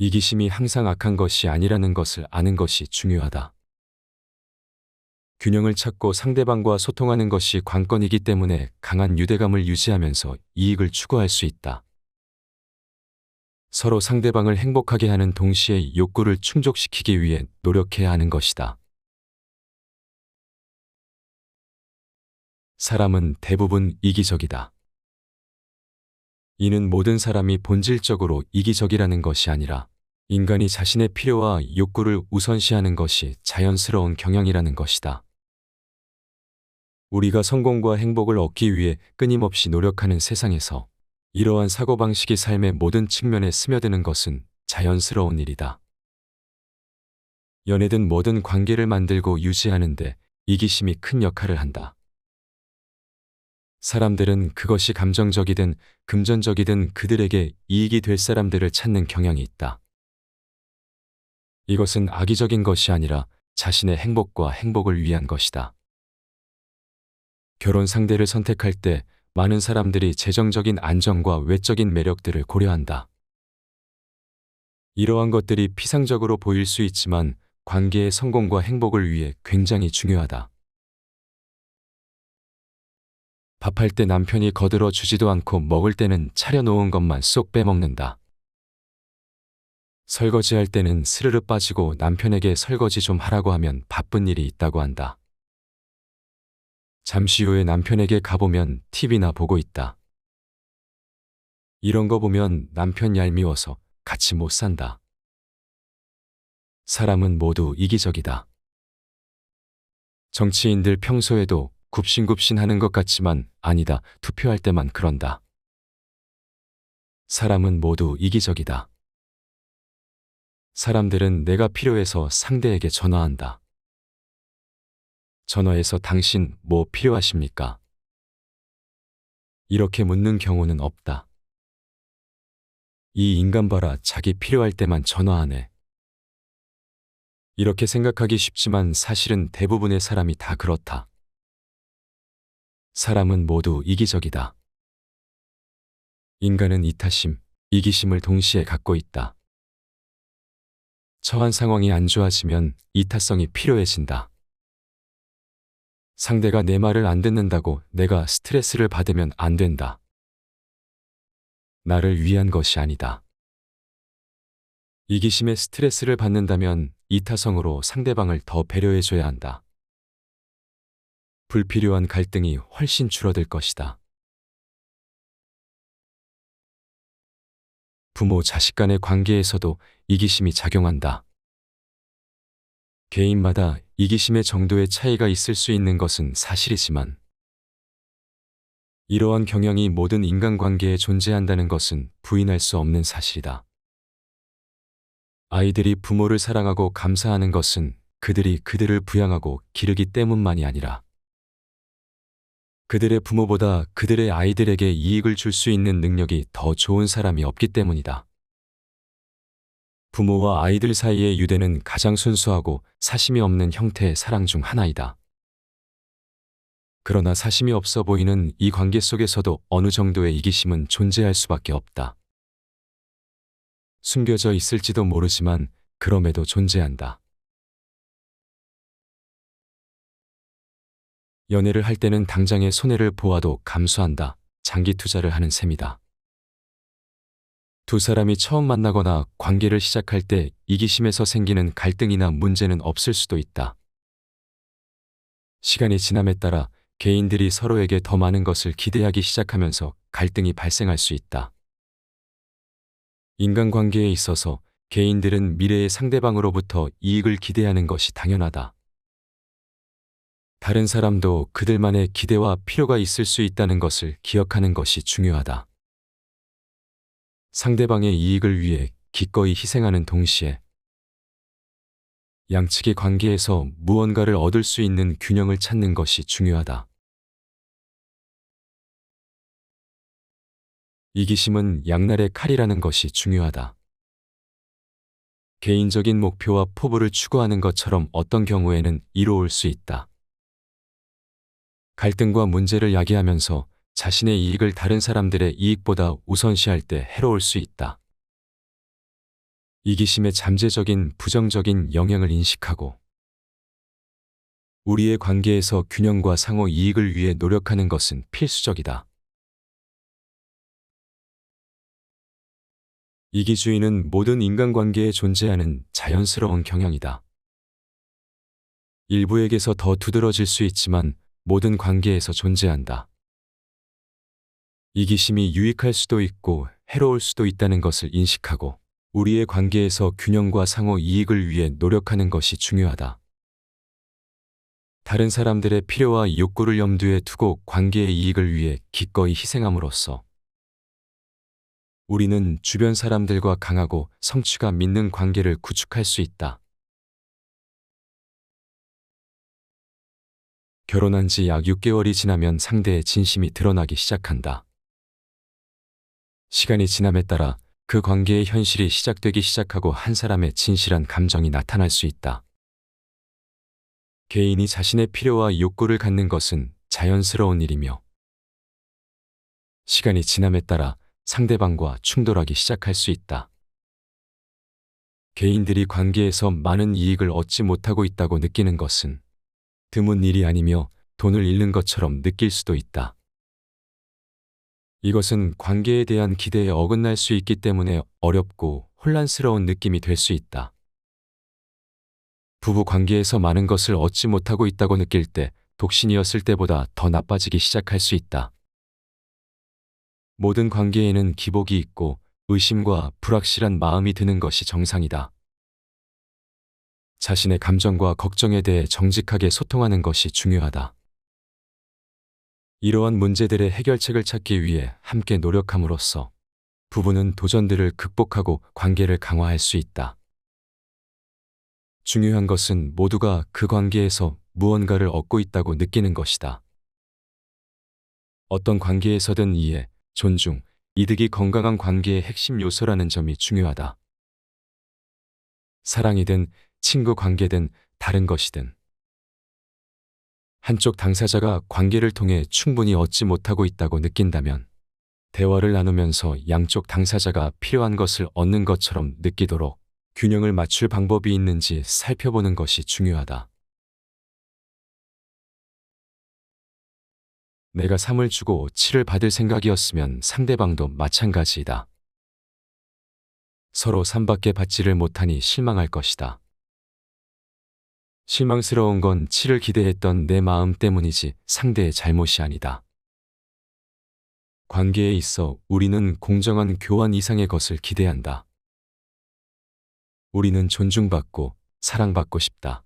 이기심이 항상 악한 것이 아니라는 것을 아는 것이 중요하다. 균형을 찾고 상대방과 소통하는 것이 관건이기 때문에 강한 유대감을 유지하면서 이익을 추구할 수 있다. 서로 상대방을 행복하게 하는 동시에 욕구를 충족시키기 위해 노력해야 하는 것이다. 사람은 대부분 이기적이다. 이는 모든 사람이 본질적으로 이기적이라는 것이 아니라 인간이 자신의 필요와 욕구를 우선시하는 것이 자연스러운 경향이라는 것이다. 우리가 성공과 행복을 얻기 위해 끊임없이 노력하는 세상에서 이러한 사고방식이 삶의 모든 측면에 스며드는 것은 자연스러운 일이다. 연애든 모든 관계를 만들고 유지하는데 이기심이 큰 역할을 한다. 사람들은 그것이 감정적이든 금전적이든 그들에게 이익이 될 사람들을 찾는 경향이 있다. 이것은 악의적인 것이 아니라 자신의 행복과 행복을 위한 것이다. 결혼 상대를 선택할 때 많은 사람들이 재정적인 안정과 외적인 매력들을 고려한다. 이러한 것들이 피상적으로 보일 수 있지만 관계의 성공과 행복을 위해 굉장히 중요하다. 밥할 때 남편이 거들어 주지도 않고 먹을 때는 차려놓은 것만 쏙 빼먹는다. 설거지할 때는 스르르 빠지고 남편에게 설거지 좀 하라고 하면 바쁜 일이 있다고 한다. 잠시 후에 남편에게 가보면 TV나 보고 있다. 이런 거 보면 남편 얄미워서 같이 못 산다. 사람은 모두 이기적이다. 정치인들 평소에도 굽신굽신 하는 것 같지만 아니다. 투표할 때만 그런다. 사람은 모두 이기적이다. 사람들은 내가 필요해서 상대에게 전화한다. 전화해서 당신 뭐 필요하십니까? 이렇게 묻는 경우는 없다. 이 인간 봐라 자기 필요할 때만 전화하네. 이렇게 생각하기 쉽지만 사실은 대부분의 사람이 다 그렇다. 사람은 모두 이기적이다. 인간은 이타심, 이기심을 동시에 갖고 있다. 처한 상황이 안 좋아지면 이타성이 필요해진다. 상대가 내 말을 안 듣는다고 내가 스트레스를 받으면 안 된다. 나를 위한 것이 아니다. 이기심에 스트레스를 받는다면 이타성으로 상대방을 더 배려해줘야 한다. 불필요한 갈등이 훨씬 줄어들 것이다. 부모 자식 간의 관계에서도 이기심이 작용한다. 개인마다 이기심의 정도의 차이가 있을 수 있는 것은 사실이지만 이러한 경향이 모든 인간관계에 존재한다는 것은 부인할 수 없는 사실이다. 아이들이 부모를 사랑하고 감사하는 것은 그들이 그들을 부양하고 기르기 때문만이 아니라 그들의 부모보다 그들의 아이들에게 이익을 줄 수 있는 능력이 더 좋은 사람이 없기 때문이다. 부모와 아이들 사이의 유대는 가장 순수하고 사심이 없는 형태의 사랑 중 하나이다. 그러나 사심이 없어 보이는 이 관계 속에서도 어느 정도의 이기심은 존재할 수밖에 없다. 숨겨져 있을지도 모르지만 그럼에도 존재한다. 연애를 할 때는 당장의 손해를 보아도 감수한다. 장기 투자를 하는 셈이다. 두 사람이 처음 만나거나 관계를 시작할 때 이기심에서 생기는 갈등이나 문제는 없을 수도 있다. 시간이 지남에 따라 개인들이 서로에게 더 많은 것을 기대하기 시작하면서 갈등이 발생할 수 있다. 인간관계에 있어서 개인들은 미래의 상대방으로부터 이익을 기대하는 것이 당연하다. 다른 사람도 그들만의 기대와 필요가 있을 수 있다는 것을 기억하는 것이 중요하다. 상대방의 이익을 위해 기꺼이 희생하는 동시에 양측의 관계에서 무언가를 얻을 수 있는 균형을 찾는 것이 중요하다. 이기심은 양날의 칼이라는 것이 중요하다. 개인적인 목표와 포부를 추구하는 것처럼 어떤 경우에는 이로울 수 있다. 갈등과 문제를 야기하면서 자신의 이익을 다른 사람들의 이익보다 우선시할 때 해로울 수 있다. 이기심의 잠재적인 부정적인 영향을 인식하고 우리의 관계에서 균형과 상호 이익을 위해 노력하는 것은 필수적이다. 이기주의는 모든 인간관계에 존재하는 자연스러운 경향이다. 일부에게서 더 두드러질 수 있지만 모든 관계에서 존재한다. 이기심이 유익할 수도 있고 해로울 수도 있다는 것을 인식하고 우리의 관계에서 균형과 상호 이익을 위해 노력하는 것이 중요하다. 다른 사람들의 필요와 욕구를 염두에 두고 관계의 이익을 위해 기꺼이 희생함으로써 우리는 주변 사람들과 강하고 성취가 믿는 관계를 구축할 수 있다. 결혼한 지 약 6개월이 지나면 상대의 진심이 드러나기 시작한다. 시간이 지남에 따라 그 관계의 현실이 시작되기 시작하고 한 사람의 진실한 감정이 나타날 수 있다. 개인이 자신의 필요와 욕구를 갖는 것은 자연스러운 일이며 시간이 지남에 따라 상대방과 충돌하기 시작할 수 있다. 개인들이 관계에서 많은 이익을 얻지 못하고 있다고 느끼는 것은 드문 일이 아니며 돈을 잃는 것처럼 느낄 수도 있다. 이것은 관계에 대한 기대에 어긋날 수 있기 때문에 어렵고 혼란스러운 느낌이 될 수 있다. 부부 관계에서 많은 것을 얻지 못하고 있다고 느낄 때 독신이었을 때보다 더 나빠지기 시작할 수 있다. 모든 관계에는 기복이 있고 의심과 불확실한 마음이 드는 것이 정상이다. 자신의 감정과 걱정에 대해 정직하게 소통하는 것이 중요하다. 이러한 문제들의 해결책을 찾기 위해 함께 노력함으로써 부부는 도전들을 극복하고 관계를 강화할 수 있다. 중요한 것은 모두가 그 관계에서 무언가를 얻고 있다고 느끼는 것이다. 어떤 관계에서든 이해, 존중, 이득이 건강한 관계의 핵심 요소라는 점이 중요하다. 사랑이든 친구 관계든 다른 것이든 한쪽 당사자가 관계를 통해 충분히 얻지 못하고 있다고 느낀다면 대화를 나누면서 양쪽 당사자가 필요한 것을 얻는 것처럼 느끼도록 균형을 맞출 방법이 있는지 살펴보는 것이 중요하다. 내가 3을 주고 7을 받을 생각이었으면 상대방도 마찬가지이다. 서로 3밖에 받지를 못하니 실망할 것이다. 실망스러운 건 7을 기대했던 내 마음 때문이지 상대의 잘못이 아니다. 관계에 있어 우리는 공정한 교환 이상의 것을 기대한다. 우리는 존중받고 사랑받고 싶다.